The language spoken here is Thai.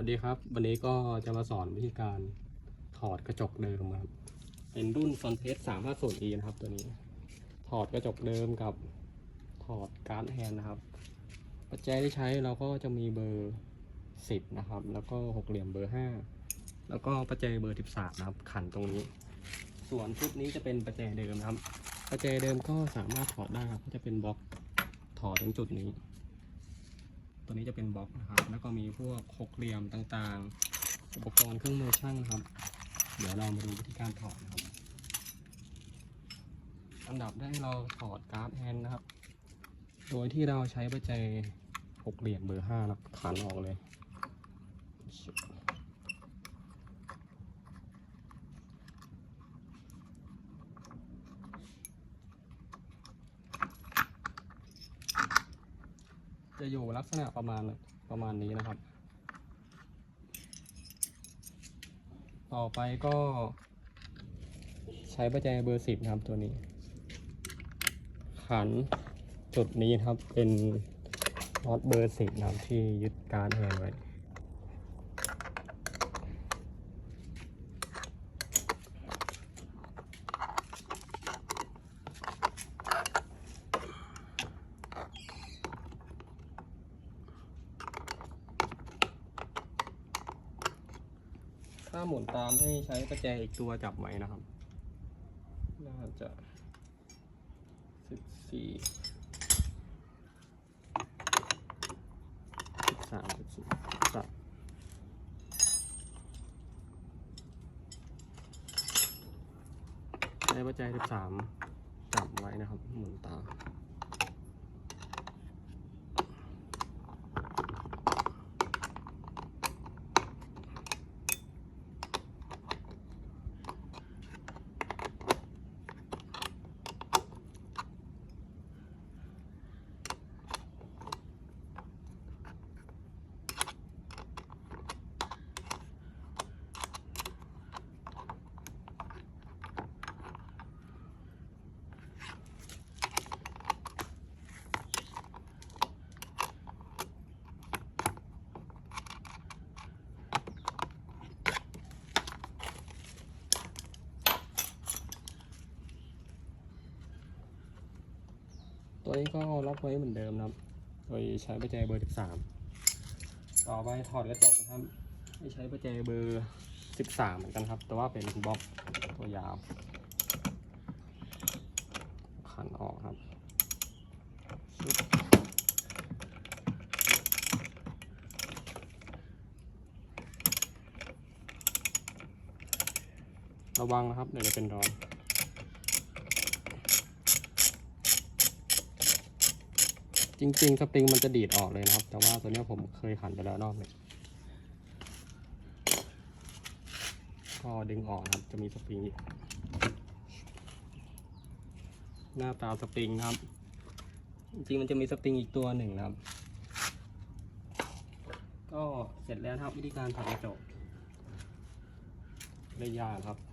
วัสดีครับ วันนี้ก็จะมาสอนวิธีการถอดกระจกเดิมครับ เป็นรุ่น f o n t e s 350 e นะครับ ตัวนี้ ถอดกระจกเดิมกับถอดการ์ดแฮนนะครับ ปัจจัยที่ใช้เราก็จะมีเบอร์10นะครับ แล้วก็หกเหลี่ยมเบอร์5แล้วก็ปัจจัยเบอร์13นะครับ ขันตรงนี้ ส่วนชุดนี้จะเป็นปัจจัยเดิมนะครับ ปัจจัยเดิมก็สามารถถอดได้ครับก็จะเป็นบล็อกถอดตรงจุดนี้ ตัวนี้จะเป็นบล็อกนะครับ แล้วก็มีพวกหกเหลี่ยมต่างๆ อุปกรณ์เครื่องมือช่างนะครับ เดี๋ยวเรามาดูวิธีการถอดนะครับอันดับแรกเราถอดการ์ดแฮนด์นะครับ โดยที่เราใช้ประแจหกเหลี่ยมเบอร์ห้านะขันออกเลย จะอยู่ลักษณะประมาณประมาณนี้นะครับ ต่อไปก็ ใช้ประแจเบอร์สิบนะครับตัวนี้ ขันจุดนี้นครับเป็นน็อตเบอร์สิบนะครับที่ยึดการดแหนไว้ ถ้าหมุนตามให้ใช้ประแจอีกตัวจับไว้นะครับ น่าจะสิบสี่สิบสามสิบสี่สับใช้ประแจสิบสามจับไว้นะครับ หมุนตาม ตัวนี้ก็ล็อกไว้เหมือนเดิมนะครับ โดยใช้ประแจเบอร์ 13 ต่อไปถอดกระจกนะครับใช้ประแจเบอร์ 13 เหมือนกันครับ แต่ว่าเป็นบล็อกตัวยาว ขันออกครับระวังนะครับ เดี๋ยวจะเป็นรอย จริงๆสปริงมันจะดีดออกเลยนะครับ แต่ว่าตัวนี้ผมเคยขันไปแล้วรอบนึงก็ดึงออกครับ จะมีสปริงอยู่หน้าตาสปริงครับ จริงๆมันจะมีสปริงอีกตัวหนึ่งนะครับ ก็เสร็จแล้วครับวิธีการถอดกระจกไม่ยากครับ